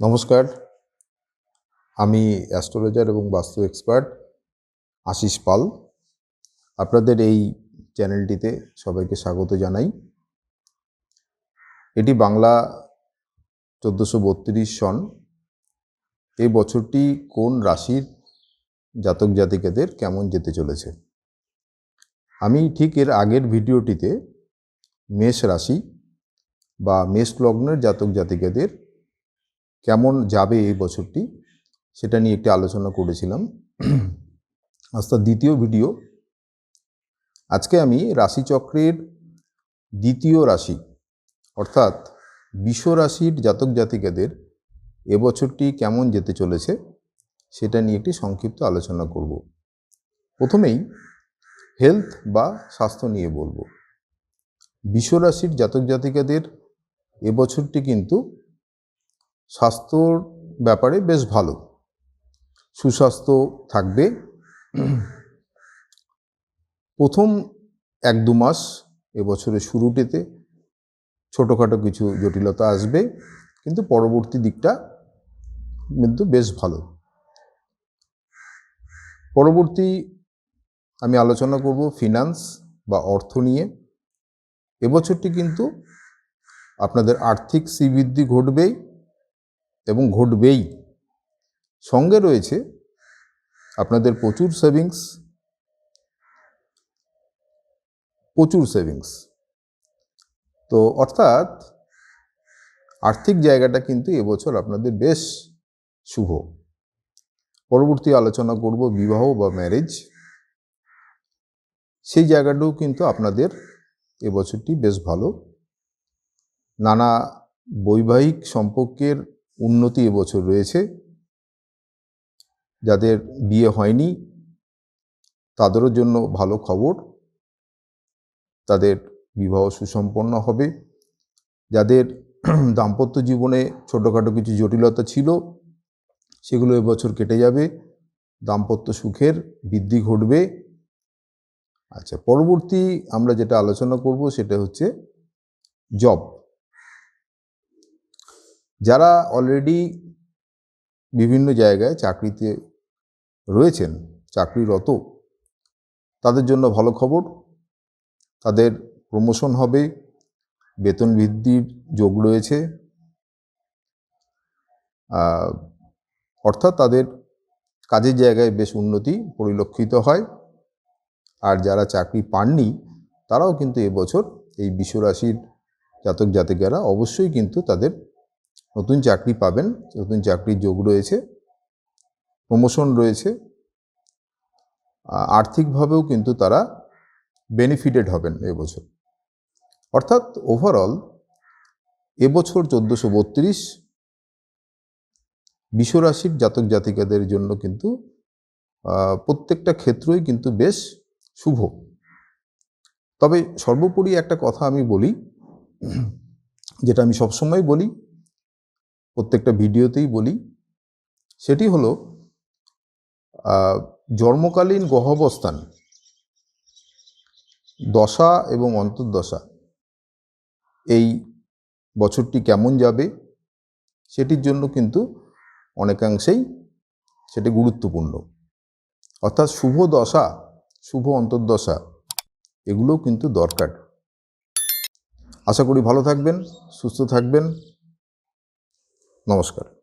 নমস্কার। আমি অ্যাস্ট্রোলজার এবং বাস্তু এক্সপার্ট আশিস পাল। আপনাদের এই চ্যানেলটিতে সবাইকে স্বাগত জানাই। এটি বাংলা চোদ্দোশো বত্রিশ সন। এই বছরটি কোন রাশির জাতক জাতিকাদের কেমন যেতে চলেছে? আমি ঠিক এর আগের ভিডিওটিতে মেষ রাশি বা মেষ লগ্নের জাতক জাতিকাদের কেমন যাবে এই বছরটি, সেটা নিয়ে একটি আলোচনা করেছিলাম। আজ তার দ্বিতীয় ভিডিও। আজকে আমি রাশিচক্রের দ্বিতীয় রাশি, অর্থাৎ বিশ্ব রাশির জাতক জাতিকাদের এবছরটি কেমন যেতে চলেছে, সেটা নিয়ে একটি সংক্ষিপ্ত আলোচনা করব। প্রথমেই হেলথ বা স্বাস্থ্য নিয়ে বলব। বিশ্ব রাশির জাতক জাতিকাদের এবছরটি কিন্তু স্বাস্থ্যর ব্যাপারে বেশ ভালো। সুস্বাস্থ্য থাকবে। প্রথম এক দু মাস এবছরের শুরুটিতে ছোটোখাটো কিছু জটিলতা আসবে, কিন্তু পরবর্তী দিকটা কিন্তু বেশ ভালো। পরবর্তী আমি আলোচনা করব ফিনান্স বা অর্থ নিয়ে। এবছরটি কিন্তু আপনাদের আর্থিক শ্রীবৃদ্ধি ঘটবেই। এবং ঘটবেই। সঙ্গে রয়েছে আপনাদের প্রচুর সেভিংস প্রচুর সেভিংস তো অর্থাৎ আর্থিক জায়গাটা কিন্তু এবছর আপনাদের বেশ শুভ। পরবর্তী আলোচনা করব বিবাহ বা ম্যারেজ সেই জায়গাটাও কিন্তু আপনাদের এবছরটি বেশ ভালো। নানা বৈবাহিক সম্পর্কের উন্নতি এবছর রয়েছে। যাদের বিয়ে হয়নি, তাদেরও জন্য ভালো খবর। তাদের বিবাহ সুসম্পন্ন হবে। যাদের দাম্পত্য জীবনে ছোটোখাটো কিছু জটিলতা ছিল, সেগুলো এবছর কেটে যাবে। দাম্পত্য সুখের বৃদ্ধি ঘটবে। আচ্ছা পরবর্তী আমরা যেটা আলোচনা করব সেটা হচ্ছে জব। যারা অলরেডি বিভিন্ন জায়গায় চাকরিতে রয়েছেন, চাকরিরত, তাদের জন্য ভালো খবর। তাদের প্রমোশন হবে, বেতন বৃদ্ধির যোগ রয়েছে। অর্থাৎ তাদের কাজের জায়গায় বেশ উন্নতি পরিলক্ষিত হয়। আর যারা চাকরি পাননি, তারাও কিন্তু এবছর এই বিশ্বরাশির জাতক জাতিকারা অবশ্যই কিন্তু তাদের নতুন চাকরি পাবেন, নতুন চাকরির যোগ রয়েছে প্রমোশন রয়েছে আর্থিকভাবেও কিন্তু তারা বেনিফিটেড হবেন এবছর। অর্থাৎ ওভারঅল এবছর চোদ্দোশো বত্রিশ বিশ্বরাশির জাতক জাতিকাদের জন্য কিন্তু প্রত্যেকটা ক্ষেত্রই কিন্তু বেশ শুভ। তবে সর্বোপরি একটা কথা আমি বলি, যেটা আমি সবসময় বলি প্রত্যেকটা ভিডিওতেই বলি, সেটি হলো জন্মকালীন গহবস্থান, দশা এবং অন্তর্দশা, এই বছরটি কেমন যাবে, সেটির জন্য কিন্তু অনেকাংশেই সেটি গুরুত্বপূর্ণ। অর্থাৎ শুভ দশা, শুভ অন্তর্দশা, এগুলোও কিন্তু দরকার। আশা করি ভালো থাকবেন, সুস্থ থাকবেন। নমস্কার